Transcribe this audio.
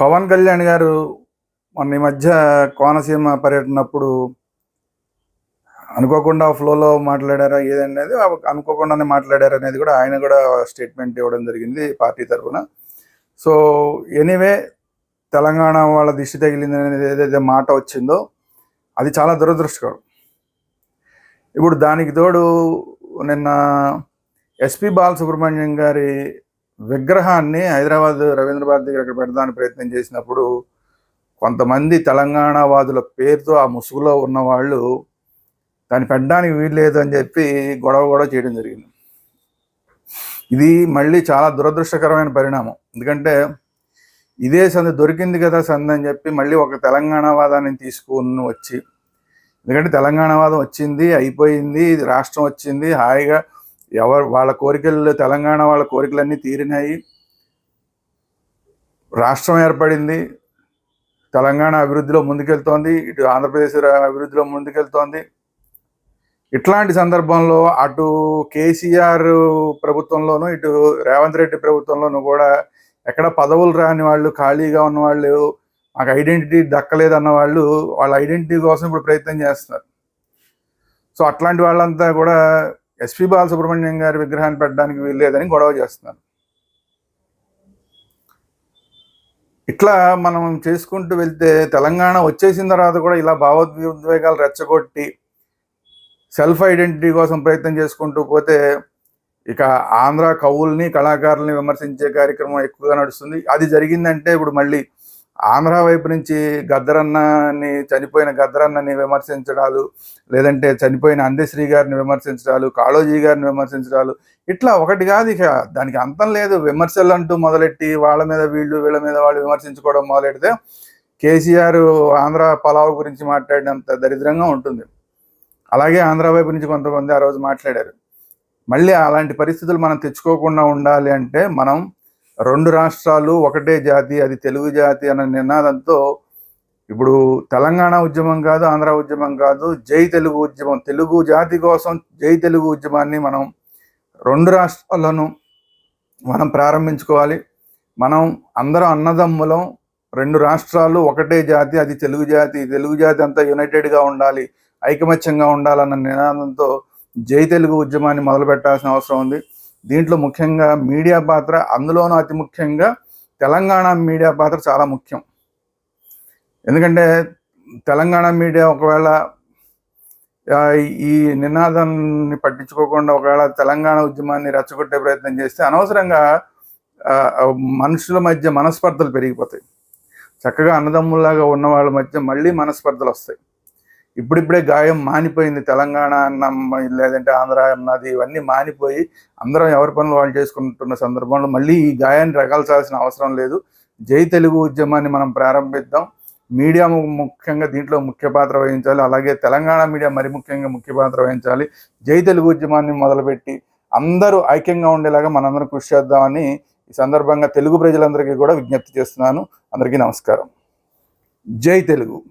పవన్ కళ్యాణ్ గారు మొన్న ఈ మధ్య కోనసీమ పర్యటనప్పుడు అనుకోకుండా ఫ్లోలో మాట్లాడారా ఏదనేది అనుకోకుండానే మాట్లాడారు అనేది కూడా ఆయన కూడా స్టేట్మెంట్ ఇవ్వడం జరిగింది పార్టీ తరఫున. సో ఎనీవే తెలంగాణ వాళ్ళ దిష్టి తగిలింది అనేది ఏదైతే మాట వచ్చిందో అది చాలా దురదృష్టకరం. ఇప్పుడు దానికి తోడు నిన్న ఎస్పి బాలసుబ్రహ్మణ్యం గారి విగ్రహాన్ని హైదరాబాద్ రవీంద్ర భారతి దగ్గర అక్కడ పెడదానికి ప్రయత్నం చేసినప్పుడు కొంతమంది తెలంగాణ వాదుల పేరుతో ఆ ముసుగులో ఉన్న వాళ్ళు దాన్ని పెట్టడానికి వీల్లేదు అని చెప్పి గొడవ గొడవ చేయడం జరిగింది. ఇది మళ్ళీ చాలా దురదృష్టకరమైన పరిణామం. ఎందుకంటే ఇదే సంది దొరికింది కదా సంద అని చెప్పి మళ్ళీ ఒక తెలంగాణ వాదాన్ని తీసుకుని వచ్చి ఎందుకంటే తెలంగాణ వాదం వచ్చింది అయిపోయింది ఇది రాష్ట్రం వచ్చింది హాయిగా ఎవరు వాళ్ళ కోరికలు తెలంగాణ వాళ్ళ కోరికలన్నీ తీరినాయి. రాష్ట్రం ఏర్పడింది. తెలంగాణ అభివృద్ధిలో ముందుకెళ్తోంది. ఇటు ఆంధ్రప్రదేశ్ అభివృద్ధిలో ముందుకెళ్తోంది. ఇట్లాంటి సందర్భంలో అటు కేసీఆర్ ప్రభుత్వంలోనూ ఇటు రేవంత్ రెడ్డి ప్రభుత్వంలోనూ కూడా ఎక్కడ పదవులు రాని వాళ్ళు ఖాళీగా ఉన్న వాళ్ళు మాకు ఐడెంటిటీ దక్కలేదన్న వాళ్ళు వాళ్ళ ఐడెంటిటీ కోసం ఇప్పుడు ప్రయత్నం చేస్తున్నారు. సో అట్లాంటి వాళ్ళంతా కూడా ఎస్పి బాలసుబ్రహ్మణ్యం గారి విగ్రహాన్ని పెట్టడానికి వీల్లేదని గొడవ చేస్తున్నారు. ఇట్లా మనం చేసుకుంటూ వెళ్తే తెలంగాణ వచ్చేసిన తర్వాత కూడా ఇలా భావోద్వేగాలు రెచ్చగొట్టి సెల్ఫ్ ఐడెంటిటీ కోసం ప్రయత్నం చేసుకుంటూ పోతే ఇక ఆంధ్ర కవుల్ని కళాకారుల్ని విమర్శించే కార్యక్రమం ఎక్కువగా నడుస్తుంది. అది జరిగిందంటే ఇప్పుడు మళ్ళీ ఆంధ్ర వైపు నుంచి గద్దరన్నని చనిపోయిన గద్దరన్నని విమర్శించడాలు లేదంటే చనిపోయిన అందశ్రీ గారిని విమర్శించడాలు కాళోజీ గారిని విమర్శించడాలు ఇట్లా ఒకటి కాదు ఇక. దానికి అంతం లేదు. విమర్శలు అంటూ మొదలెట్టి వాళ్ళ మీద వీళ్ళు వీళ్ళ మీద వాళ్ళు విమర్శించుకోవడం మొదలెడితే కేసీఆర్ ఆంధ్ర పలావ్ గురించి మాట్లాడినంత దరిద్రంగా ఉంటుంది. అలాగే ఆంధ్ర వైపు నుంచి కొంతమంది ఆ రోజు మాట్లాడారు. మళ్ళీ అలాంటి పరిస్థితులు మనం తెచ్చుకోకుండా ఉండాలి అంటే మనం రెండు రాష్ట్రాలు ఒకటే జాతి అది తెలుగు జాతి అన్న నినాదంతో ఇప్పుడు తెలంగాణ ఉద్యమం కాదు ఆంధ్ర ఉద్యమం కాదు జై తెలుగు ఉద్యమం తెలుగు జాతి కోసం జై తెలుగు ఉద్యమాన్ని మనం రెండు రాష్ట్రాలను మనం ప్రారంభించుకోవాలి. మనం అందరం అన్నదమ్ములం రెండు రాష్ట్రాలు ఒకటే జాతి అది తెలుగు జాతి తెలుగు జాతి అంతా యునైటెడ్గా ఉండాలి ఐకమత్యంగా ఉండాలన్న నినాదంతో జై తెలుగు ఉద్యమాన్ని మొదలు పెట్టాల్సిన అవసరం ఉంది. దీంట్లో ముఖ్యంగా మీడియా పాత్ర అందులోనూ అతి ముఖ్యంగా తెలంగాణ మీడియా పాత్ర చాలా ముఖ్యం. ఎందుకంటే తెలంగాణ మీడియా ఒకవేళ ఈ నినాదాన్ని పట్టించుకోకుండా ఒకవేళ తెలంగాణ ఉద్యమాన్ని రెచ్చగొట్టే ప్రయత్నం చేస్తే అనవసరంగా మనుషుల మధ్య మనస్పర్ధలు పెరిగిపోతాయి. చక్కగా అన్నదమ్ముల్లాగా ఉన్న వాళ్ళ మధ్య మళ్ళీ మనస్పర్ధలు వస్తాయి. ఇప్పుడిప్పుడే గాయం మానిపోయింది తెలంగాణ అన్న లేదంటే ఆంధ్ర అన్నది ఇవన్నీ మానిపోయి అందరం ఎవరి పనులు వాళ్ళు చేసుకుంటున్న సందర్భంలో మళ్ళీ ఈ గాయాన్ని రగాల్సాల్సిన అవసరం లేదు. జై తెలుగు ఉద్యమాన్ని మనం ప్రారంభిద్దాం. మీడియా ముఖ్యంగా దీంట్లో ముఖ్య పాత్ర వహించాలి. అలాగే తెలంగాణ మీడియా మరి ముఖ్యంగా ముఖ్య పాత్ర వహించాలి. జై తెలుగు ఉద్యమాన్ని మొదలుపెట్టి అందరూ ఐక్యంగా ఉండేలాగా మనందరం కృషి చేద్దామని ఈ సందర్భంగా తెలుగు ప్రజలందరికీ కూడా విజ్ఞప్తి చేస్తున్నాను. అందరికీ నమస్కారం. జై తెలుగు.